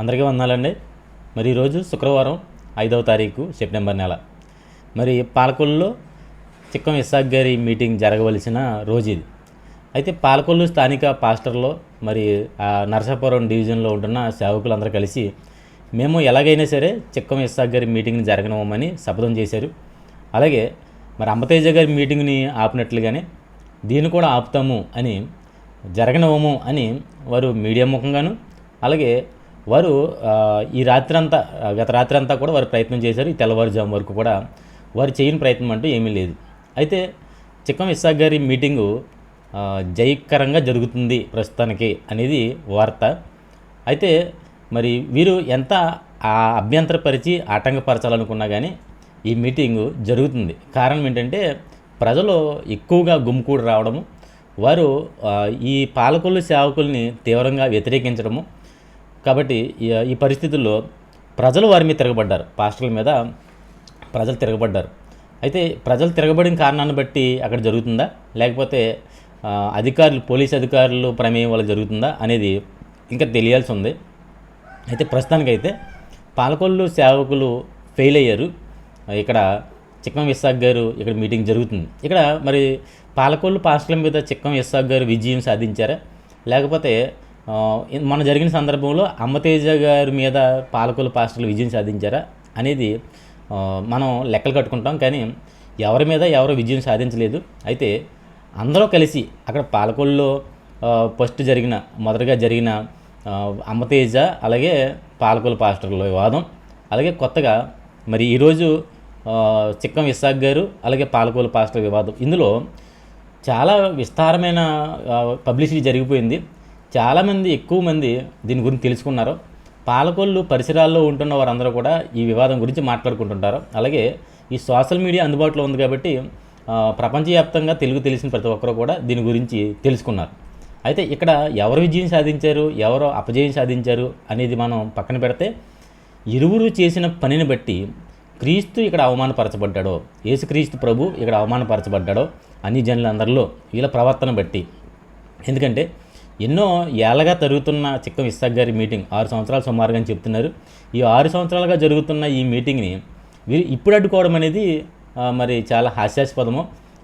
అందరికీ వందాలండి మరి ఈరోజు శుక్రవారం ఐదవ తారీఖు సెప్టెంబర్ నెల. మరి పాలకొల్లులో చిక్కం ఇస్సాక్ గారి మీటింగ్ జరగవలసిన రోజు ఇది. అయితే పాలకొల్లు స్థానిక పాస్టర్లో మరి ఆ నరసాపురం డివిజన్లో ఉంటున్న సేవకులందరూ కలిసి మేము ఎలాగైనా సరే చిక్కం ఇస్సాక్ గారి మీటింగ్ని జరగనివ్వమని శపథం చేశారు. అలాగే మరి అంబతేజ గారి మీటింగ్ని ఆపినట్లుగానే దీన్ని కూడా ఆపుతాము అని జరగనివ్వము అని వారు మీడియా ముఖంగాను అలాగే వారు ఈ రాత్రి అంతా గత రాత్రి అంతా కూడా వారు ప్రయత్నం చేశారు. ఈ తెల్లవారుజాము వరకు కూడా వారు చేయని ప్రయత్నం అంటూ ఏమీ లేదు. అయితే చిక్కం ఇస్సాక్ గారి మీటింగు జయకరంగా జరుగుతుంది ప్రస్తుతానికి అనేది వార్త. అయితే మరి వీరు ఎంత ఆ అభ్యంతరపరిచి ఆటంకపరచాలనుకున్నా కానీ ఈ మీటింగు జరుగుతుంది. కారణం ఏంటంటే ప్రజలు ఎక్కువగా గుమ్కూడి రావడము వారు ఈ పాలకులు సేవకుల్ని తీవ్రంగా వ్యతిరేకించడము కాబట్టి ఈ- పరిస్థితుల్లో ప్రజలు వారి మీద తిరగబడ్డారు. పాస్టర్ల మీద ప్రజలు తిరగబడ్డారు. అయితే ప్రజలు తిరగబడిన కారణాన్ని బట్టి అక్కడ జరుగుతుందా? లేకపోతే అధికారులు పోలీస్ అధికారులు ప్రమేయం వల్ల జరుగుతుందా అనేది ఇంకా తెలియాల్సి ఉంది. అయితే ప్రస్తుతానికైతే పాలకొల్లు సేవకులు ఫెయిల్ అయ్యారు. ఇక్కడ చిక్కం ఇస్సాక్ గారు ఇక్కడ మీటింగ్ జరుగుతుంది. ఇక్కడ మరి పాలకొల్లు పాస్టర్ల మీద చిక్కం ఇస్సాక్ గారు విజయం సాధించారా? లేకపోతే మన జరిగిన సందర్భంలో అమ్మతేజ గారి మీద పాలకొల్లు పాస్టర్లు విజయం సాధించారా అనేది మనం లెక్కలు కట్టుకుంటాం. కానీ ఎవరి మీద ఎవరు విజయం సాధించలేదు. అయితే అందరూ కలిసి అక్కడ పాలకొల్లో ఫస్ట్ జరిగిన మొదటగా జరిగిన అమ్మతేజ అలాగే పాలకొల్లు పాస్టర్ల వివాదం అలాగే కొత్తగా మరి ఈరోజు చిక్కం ఇస్సాక్ గారు అలాగే పాలకొల్లు పాస్టర్ వివాదం. ఇందులో చాలా విస్తారమైన పబ్లిసిటీ జరిగిపోయింది. చాలామంది ఎక్కువ మంది దీని గురించి తెలుసుకున్నారు. పాలకొల్లు పరిసరాల్లో ఉంటున్న వారందరూ కూడా ఈ వివాదం గురించి మాట్లాడుకుంటుంటారు. అలాగే ఈ సోషల్ మీడియా అందుబాటులో ఉంది కాబట్టి ప్రపంచవ్యాప్తంగా తెలుగు తెలిసిన ప్రతి ఒక్కరు కూడా దీని గురించి తెలుసుకున్నారు. అయితే ఇక్కడ ఎవరు విజయం సాధించారు ఎవరు అపజయం సాధించారు అనేది మనం పక్కన పెడితే ఇరువురు చేసిన పనిని బట్టి క్రీస్తు ఇక్కడ అవమానపరచబడ్డాడో యేసుక్రీస్తు ప్రభు ఇక్కడ అవమానపరచబడ్డాడో అన్ని జనులందరిలో వీళ్ళ ప్రవర్తన బట్టి. ఎందుకంటే ఎన్నో ఏళ్ళగా జరుగుతున్న చిక్క విశాఖ గారి మీటింగ్ ఆరు సంవత్సరాలు సుమారుగా అని చెప్తున్నారు. ఈ ఆరు సంవత్సరాలుగా జరుగుతున్న ఈ మీటింగ్ని వీరు ఇప్పుడు అడ్డుకోవడం అనేది మరి చాలా హాస్యాస్పదము.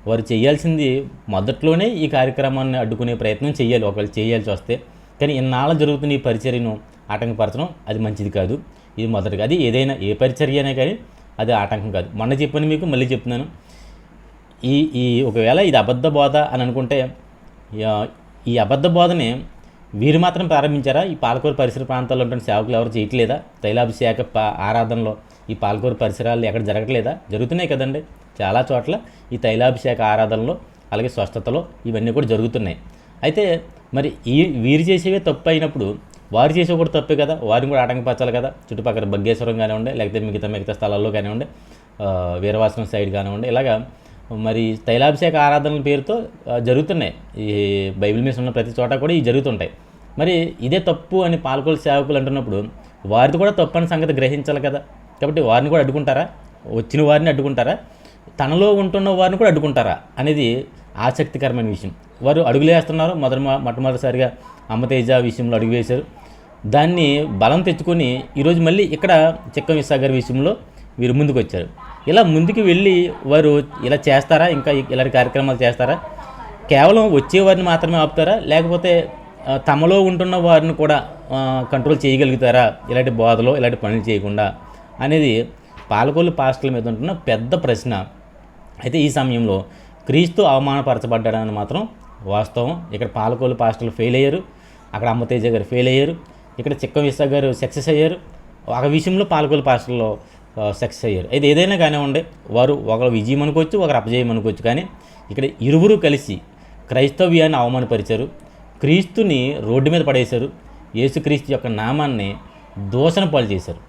వారు చేయాల్సింది మొదట్లోనే ఈ కార్యక్రమాన్ని అడ్డుకునే ప్రయత్నం చేయాలి. ఒకవేళ చేయాల్సి వస్తే. కానీ ఇన్నాళ్ళ జరుగుతున్న ఈ పరిచర్యను ఆటంకపరచడం అది మంచిది కాదు. ఇది మొదటిగా. అది ఏదైనా ఏ పరిచర్య అనే కానీ అది ఆటంకం కాదు. మొన్న చెప్పాను మీకు మళ్ళీ చెప్తున్నాను. ఈ ఈ ఒకవేళ ఇది అబద్ధ బోధ అని అనుకుంటే ఈ అబద్ధ బోధని వీరు మాత్రం ప్రారంభించారా? ఈ పాలకూరు పరిసర ప్రాంతాల్లో ఉంటున్న సేవకులు ఎవరు చేయట్లేదా? తైలాభిషేక పా ఆరాధనలో ఈ పాలకూరు పరిసరాలు ఎక్కడ జరగట్లేదా? జరుగుతున్నాయి కదండి. చాలా చోట్ల ఈ తైలాభిషేక ఆరాధనలో అలాగే స్వస్థతలో ఇవన్నీ కూడా జరుగుతున్నాయి. అయితే మరి ఈ వీరు చేసేవే తప్పు అయినప్పుడు వారు చేసే కూడా తప్పే కదా? వారిని కూడా ఆటంకపరచాలి కదా? చుట్టుపక్కల బగ్గేశ్వరం కానివ్వండి లేకపోతే మిగతా మిగతా స్థలాల్లో కానివ్వండి వీరవాసనం సైడ్ కానివ్వండి ఇలాగా మరి తైలాభిషేక ఆరాధనల పేరుతో జరుగుతున్నాయి. ఈ బైబిల్ మీద ఉన్న ప్రతి చోట కూడా ఇవి జరుగుతుంటాయి. మరి ఇదే తప్పు అని పాలకొల సేవకులు అంటున్నప్పుడు వారిది కూడా తప్పు అని సంగతి గ్రహించాలి కదా. కాబట్టి వారిని కూడా అడ్డుకుంటారా? వచ్చిన వారిని అడ్డుకుంటారా? తనలో ఉంటున్న వారిని కూడా అడ్డుకుంటారా? అనేది ఆసక్తికరమైన విషయం. వారు అడుగులు వేస్తున్నారు. మొదటి మొట్టమొదటిసారిగా అమ్మతేజ విషయంలో అడుగు వేశారు. దాన్ని బలం తెచ్చుకొని ఈరోజు మళ్ళీ ఇక్కడ చిక్కం విశాఖ విషయంలో వీరు ముందుకు వచ్చారు ఇలా ముందుకు వెళ్ళి వారు ఇలా చేస్తారా? ఇంకా ఇలాంటి కార్యక్రమాలు చేస్తారా? కేవలం వచ్చేవారిని మాత్రమే ఆపుతారా? లేకపోతే తమలో ఉంటున్న వారిని కూడా కంట్రోల్ చేయగలుగుతారా? ఇలాంటి బోధలో ఇలాంటి పనులు చేయకుండా అనేది పాలకొల్లు పాస్టర్ల మీద ఉంటున్న పెద్ద ప్రశ్న. అయితే ఈ సమయంలో క్రీస్తు అవమానపరచబడ్డాడని మాత్రం వాస్తవం. ఇక్కడ పాలకొల్లు పాస్టర్లు ఫెయిల్ అయ్యారు. అక్కడ అమ్మతేజ గారు ఫెయిల్ అయ్యారు. ఇక్కడ చిక్క విసా గారు సక్సెస్ అయ్యారు. ఒక విషయంలో పాలకొల్లు పాస్టర్లో సక్సెస్ అయ్యారు. అయితే ఏదైనా కానివ్వండి వారు ఒకరు విజయం అనుకోవచ్చు ఒకరు అపజయం అనుకోవచ్చు కానీ ఇక్కడ ఇరువురు కలిసి క్రైస్తవ్యాన్ని అవమానపరిచారు. క్రీస్తుని రోడ్డు మీద పడేశారు. యేసుక్రీస్తు యొక్క నామాన్ని దూషణ పాలు చేశారు.